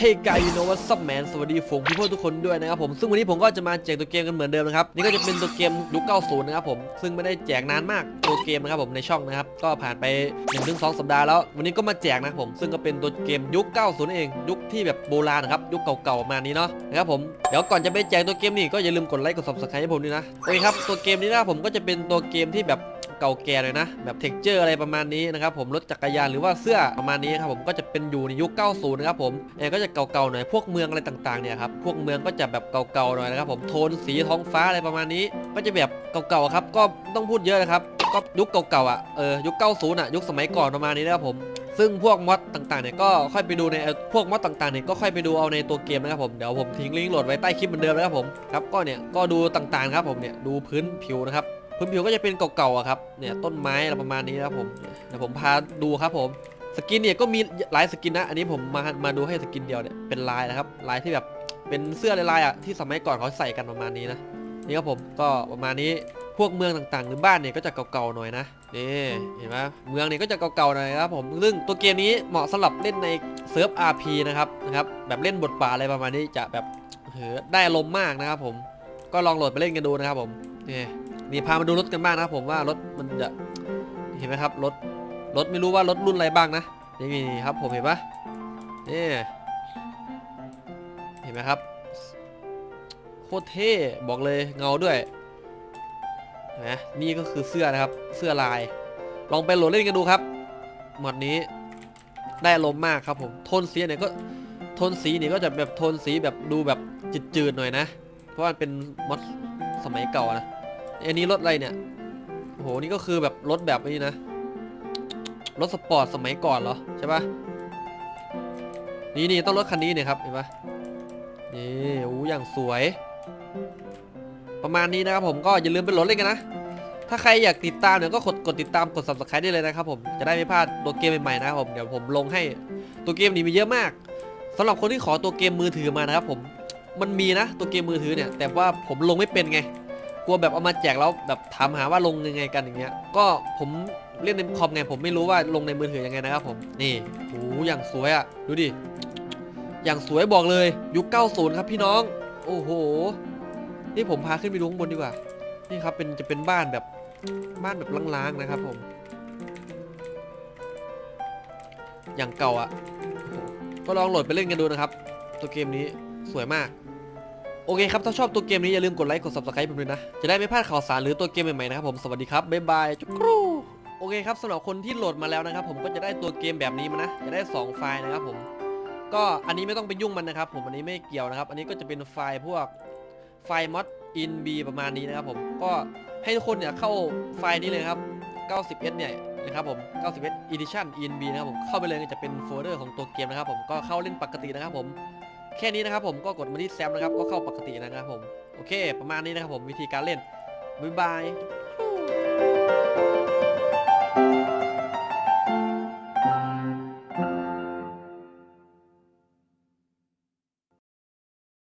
เฮ้ยกายยูโนวัซับแมนสวัสดีฝูงพี่เพื่อนทุกคนด้วยนะครับผมซึ่งวันนี้ผมก็จะมาแจกตัวเกมกันเหมือนเดิมนะครับนี่ก็จะเป็นตัวเกมยุค90 นะครับผมซึ่งไม่ได้แจกนานมากตัวเกมนะครับผมในช่องนะครับก็ผ่านไป 1-2ถึงสัปดาห์แล้ว วันนี้ก็มาแจกนะครับผมซึ่งก็เป็นตัวเกมยุค 90นั่นเอง ยุคที่แบบโบราณนะครับยุคเก่าๆประมาณนี้เนาะนะครับผมเดี๋ยวก่อนจะไปแจกตัวเกมนี่ก็อย่าลืมกดไลค์กด subscribe ให้ผมด้วยนะโอเคครับตัวเกมนี้นะผมก็จะเป็นตัวเกมที่แบบ เก่าแก่เลยนะ แบบเท็กเจอร์อะไรประมาณนี้นะครับผมรถจักรยานหรือว่าเสื้อประมาณนี้ครับผมก็จะเป็นอยู่ในยุค 90 นะครับผมเออก็จะเก่าๆหน่อยพวกเมืองอะไรต่างๆเนี่ยครับพวกเมืองก็จะแบบเก่าๆหน่อยนะครับผมโทนสีท้องฟ้าอะไรประมาณนี้ ก็จะแบบเก่าๆครับ ก็ต้องพูดเยอะนะครับก็ยุคเก่าๆอะเออยุค 90 อะ ยุคสมัยก่อนประมาณนี้นะครับผมซึ่งพวกมอดต่างๆเนี่ยก็ค่อยไปดูในพวกมอดต่างๆเนี่ยก็ค่อยไปดูเอาในตัวเกมนะครับผมเดี๋ยวผมทิ้งลิงก์โหลดไว้ใต้คลิปเหมือนเดิมนะครับผมครับก็เนี่ยก็ดูต่างๆครับผมเนี่ยดูพื้นผิวนะครับ พื้นผิวก็จะเป็นเก่าๆอะครับเนี่ยต้นไม้อะไรประมาณนี้นะครับผมเดี๋ยวผมพาดูครับผมสกินเนี่ยก็มีหลายสกินนะ อันนี้ผมมามาดูให้สกินเดียวเนี่ยเป็นลายนะครับลายที่แบบเป็นเสื้อลายๆอะที่สมัยก่อนเขาใส่กันประมาณนี้นะนี่ครับผมก็ประมาณนี้พวกเมืองต่างๆ หรือบ้านเนี่ยก็จะเก่าๆหน่อยนะนี่เห็นไหมเมืองเนี่ยก็จะเก่าๆหน่อยครับผมซึ่งตัวเกมนี้เหมาะสำหรับเล่นในเซิร์ฟ RP นะครับนะครับแบบเล่นบทป่าอะไรประมาณนี้จะแบบเออได้ลมณ์มากนะครับผมก็ลองโหลดไปเล่นกันดูนะครับผมนี่ นี่พามาดูรถกันบ้างนะครับผมว่ารถมันจะเห็นไหมครับรถรถไม่รู้ว่ารถรุ่นอะไรบ้างนะนี่นี่ครับผมเห็นปะนี่เห็นไหมครับโคตรเท่บอกเลยเงาด้วยนไหมนี่ก็คือเสื้อนะครับเสื้อลาย ลองไปโหลดเล่นกันดูครับหมดนี้ได้ลมณ์มากครับผมโทนสีเนี่ยก็โทนสีนี่ก็จะแบบโทนสีแบบดูแบบจืดๆหน่อยนะ เพราะว่ามันเป็นมอดสมัยเก่านะ อันนี้รถอะไรเนี่ยโอ้โหนี่ก็คือแบบรถแบบนี้นะ รถสปอร์ตสมัยก่อนเหรอใช่ปะนี่นี่ต้องรถคันนี้เนี่ยครับเห็นปะนี่โอ้อย่างสวย ประมาณนี้นะครับผมก็อย่าลืมไปโหลดเล่นกันนะ ถ้าใครอยากติดตามเนี่ยก็กดกดติดตามกด subscribe ได้เลยนะครับผมจะได้ไม่พลาดตัวเกมใหม่ๆนะครับผมเดี๋ยวผมลงให้ตัวเกมนี้มีเยอะมากสำหรับคนที่ขอตัวเกมมือถือมานะครับผมมันมีนะตัวเกมมือถือเนี่ย แต่ว่าผมลงไม่เป็นไง ลัวแบบเอามาแจกแล้วแบบถามหาว่าลงยังไงกันอย่างเงี้ย ก็ผมเล่นในคอมไงผมไม่รู้ว่าลงในมือถือยังไงนะครับผม นี่โอ้อย่างสวยอะ่ะ ดูดิ อย่างสวยบอกเลยยุค 90 ครับพี่น้อง โอ้โห นี่ผมพาขึ้นไปดูข้างบนดีกว่า นี่ครับเป็นจะเป็นบ้านแบบบ้านแบบล้างๆนะครับผม อย่างเก่าอะ่ะ ก็ลองโหลดไปเล่นกันดูนะครับ ตัวเกมนี้สวยมาก โอเคครับ ถ้าชอบตัวเกมนี้อย่าลืมกดไลค์กด subscribe ผมด้วยนะ จะได้ไม่พลาดข่าวสารหรือตัวเกมใหม่ๆนะครับผม สวัสดีครับ บ๊ายบาย จุ๊กรูโอเคครับสำหรับคนที่โหลดมาแล้วนะครับผมก็จะได้ตัวเกมแบบนี้มานะ จะได้ 2 ไฟล์นะครับผม ก็อันนี้ไม่ต้องไปยุ่งมันนะครับผมอันนี้ไม่เกี่ยวนะครับ อันนี้ก็จะเป็นไฟล์พวกไฟล์ mod in b ประมาณนี้นะครับผมก็ให้ทุกคนเนี่ยเข้าไฟล์นี้เลยครับ 90s เนี่ยนะครับผม 90s edition in b นะครับผมเข้าไปเลยจะเป็นโฟลเดอร์ของตัวเกมนะครับผมก็เข้าเล่นปกตินะครับผม แค่นี้นะครับผมก็กดมาที่แซมนะครับก็เข้าปกตินะครับผมโอเค ประมาณนี้นะครับผมวิธีการเล่นบ๊ายบาย